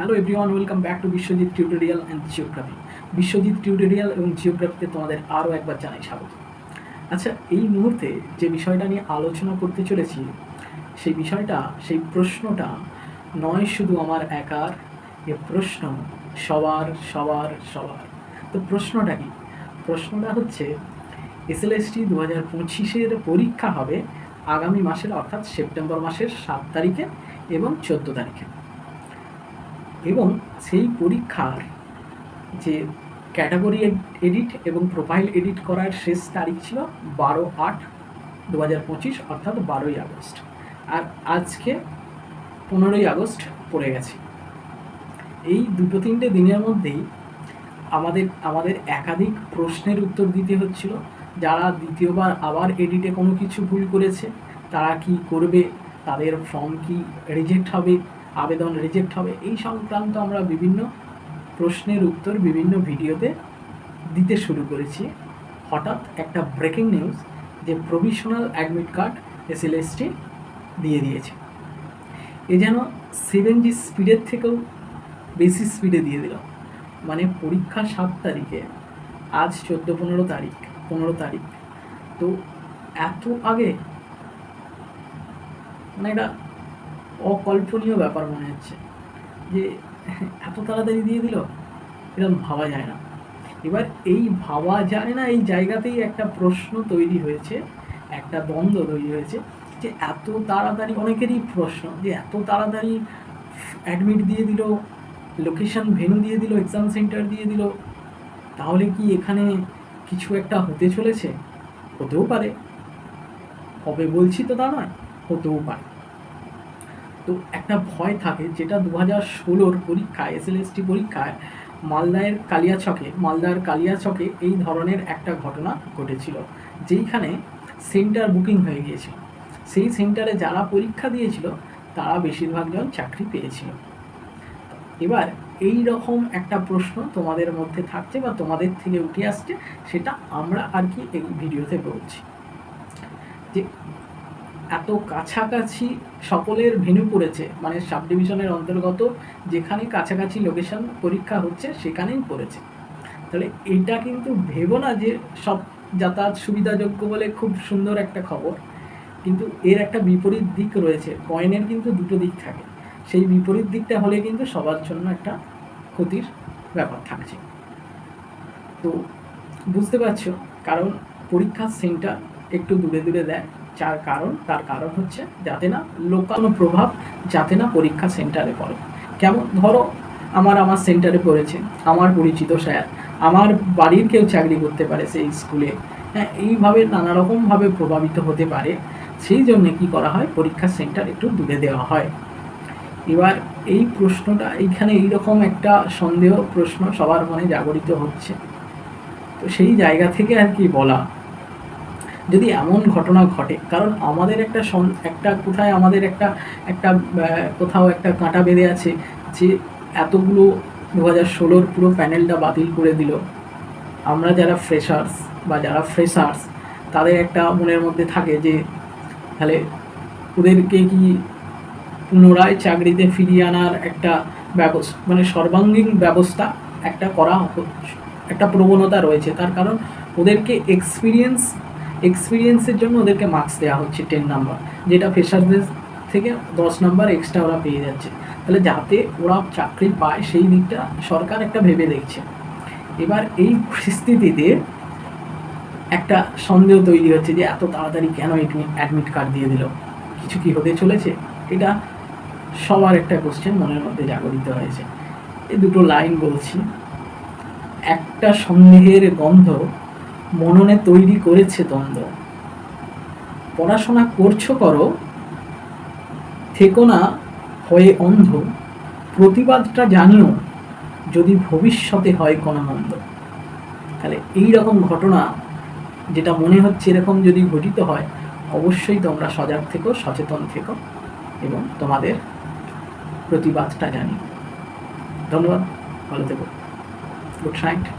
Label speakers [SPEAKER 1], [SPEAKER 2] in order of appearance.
[SPEAKER 1] Hello everyone welcome back to Biswajit tutorial and geography Biswajit tutorial এবং জিওগ্রাফিতে তোমাদের আরও একবার জানাই স্বাগত। আচ্ছা এই মুহূর্তে যে বিষয়টা নিয়ে আলোচনা করতে চলেছি, সেই বিষয়টা, সেই প্রশ্নটা নয় শুধু আমার একার, এ প্রশ্ন সবার সবার সবার। তো প্রশ্নটা কি? প্রশ্নটা হচ্ছে এসএলএসটি দু হাজার পঁচিশের পরীক্ষা হবে আগামী মাসের, অর্থাৎ সেপ্টেম্বর মাসের সাত তারিখে এবং চোদ্দ তারিখে। এবং সেই পরীক্ষার যে ক্যাটাগরি এডিট এবং প্রোফাইল এডিট করার শেষ তারিখ ছিল বারো আট দু হাজার পঁচিশ, অর্থাৎ বারোই আগস্ট। আর আজকে পনেরোই আগস্ট পড়ে গেছে। এই দুটো তিনটে দিনের মধ্যেই আমাদের আমাদের একাধিক প্রশ্নের উত্তর দিতে হচ্ছিল। যারা দ্বিতীয়বার আবার এডিটে কোনো কিছু ভুল করেছে, তারা কি করবে? তাদের ফর্ম কি রিজেক্ট হবে? আবেদন রিজেক্ট হবে। এই সংক্রান্ত আমরা বিভিন্ন প্রশ্নের উত্তর বিভিন্ন ভিডিওতে দিতে শুরু করেছি। হঠাৎ একটা ব্রেকিং নিউজ যে প্রভিশনাল অ্যাডমিট কার্ড এসএলএসটি দিয়ে দিয়েছে। এ যেন সেভেন জি স্পিডের থেকেও বেশি স্পিডে দিয়ে দিল। মানে পরীক্ষা সাত তারিখে, আজ চোদ্দ, পনেরো তারিখ পনেরো তারিখ। তো এত আগে মানে এটা অকল্পনীয় ব্যাপার মনে হচ্ছে। যে এত তাড়াতাড়ি দিয়ে দিল এরকম ভাবা যায় না। এবার এই ভাবা যায় না, এই জায়গাতেই একটা প্রশ্ন তৈরি হয়েছে, একটা দ্বন্দ্ব তৈরি হয়েছে, যে এত তাড়াতাড়ি, অনেকেরই প্রশ্ন যে এত তাড়াতাড়ি অ্যাডমিট দিয়ে দিল লোকেশন ভেনু দিয়ে দিল এক্সাম সেন্টার দিয়ে দিল, তাহলে কি এখানে কিছু একটা হতে চলেছে? হতেও পারে। হবে বলছি তো তা নয়, হতেও পারে। তো একটা ভয় থাকে যেটা দু হাজার ষোলোর পরীক্ষায় এসএলএসটি পরীক্ষায় মালদায়ের কালিয়াচকে, মালদার কালিয়াচকে এই ধরনের একটা ঘটনা ঘটেছিল, যেইখানে সেন্টার বুকিং হয়ে গিয়েছিল। সেই সেন্টারে যারা পরীক্ষা দিয়েছিল, তারা বেশিরভাগজন চাকরি পেয়েছিল। এবার এই রকম একটা প্রশ্ন তোমাদের মধ্যে থাকছে বা তোমাদের থেকে উঠে আসছে, সেটা আমরা আর কি এই ভিডিওতে বলছি। যে এত কাছাকাছি সকলের ভেনু পড়েছে মানে সাব ডিভিশনের অন্তর্গত যেখানে কাছাকাছি লোকেশন পরীক্ষা হচ্ছে সেখানেই পড়েছে। তাহলে এটা কিন্তু ভেবো না যে সব যাতায়াত সুবিধাযোগ্য বলে খুব সুন্দর একটা খবর, কিন্তু এর একটা বিপরীত দিক রয়েছে, কয়েনের কিন্তু দুটো দিক থাকে। সেই বিপরীত দিকটা হলে কিন্তু সবার জন্য একটা ক্ষতির ব্যাপার থাকছে। তো বুঝতে পারছ, কারণ পরীক্ষার সেন্টার একটু দূরে দূরে দেয়। যার কারণ, তার কারণ হচ্ছে যাতে না লোকাল প্রভাব যাতে না পরীক্ষা সেন্টারে পড়ে। কেমন? ধরো আমার আমার সেন্টারে পড়েছে, আমার পরিচিত স্যার, আমার বাড়ির কেউ চাকরি করতে পারে সেই স্কুলে। হ্যাঁ এইভাবে নানা রকমভাবে প্রভাবিত হতে পারে, সেই জন্য কি করা হয়? পরীক্ষা সেন্টার একটু দূরে দেওয়া হয়। এবার এই প্রশ্নটা, এইখানে এইরকম একটা সন্দেহ প্রশ্ন সবার মনে জাগরিত হচ্ছে। তো সেই জায়গা থেকে আর কি বলা? যদি এমন ঘটনা ঘটে, কারণ আমাদের একটা একটা কোথায় আমাদের একটা একটা কোথাও একটা কাঁটা বেঁধে আছে যে এতগুলো দু হাজার ষোলোর পুরো প্যানেলটা বাতিল করে দিল। আমরা যারা ফ্রেশার্স বা যারা ফ্রেশার্স তাদের একটা মনের মধ্যে থাকে যে, তাহলে ওদেরকে কি পুনরায় চাকরিতে ফিরিয়ে আনার একটা ব্যবস্থা মানে সর্বাঙ্গীন ব্যবস্থা একটা করা একটা প্রবণতা রয়েছে। তার কারণ ওদেরকে এক্সপিরিয়েন্স এক্সপিরিয়েন্সের জন্য ওদেরকে মার্কস দেওয়া হচ্ছে টেন নাম্বার যেটা ফ্রেশারদের থেকে দশ নাম্বার এক্সট্রা ওরা পেয়ে যাচ্ছে। তাহলে যাতে ওরা চাকরি পায়, সেই দিকটা সরকার একটা ভেবে দেখছে। এবার এই পরিস্থিতিতে একটা সন্দেহ তৈরি হচ্ছে যে এত তাড়াতাড়ি কেন অ্যাডমিট কার্ড দিয়ে দিল? কিছু কি হতে চলেছে? এটা সবার একটা কোশ্চেন মনের মধ্যে জাগরিত হয়েছে। এই দুটো লাইন বলছি। একটা সন্দেহের গন্ধ মননে তৈরি করেছে দ্বন্দ্ব। পড়াশোনা করছ করো, থেকো না হয়ে অন্ধ, প্রতিবাদটা জানিও যদি ভবিষ্যতে হয় কোনো মন্দ। তাহলে এই রকম ঘটনা যেটা মনে হচ্ছে এরকম যদি ঘটিত হয়, অবশ্যই তোমরা সজাগ থেকো, সচেতন থেকো এবং তোমাদের প্রতিবাদটা জানি ধন্যবাদ, ভালো থেকো। Good night.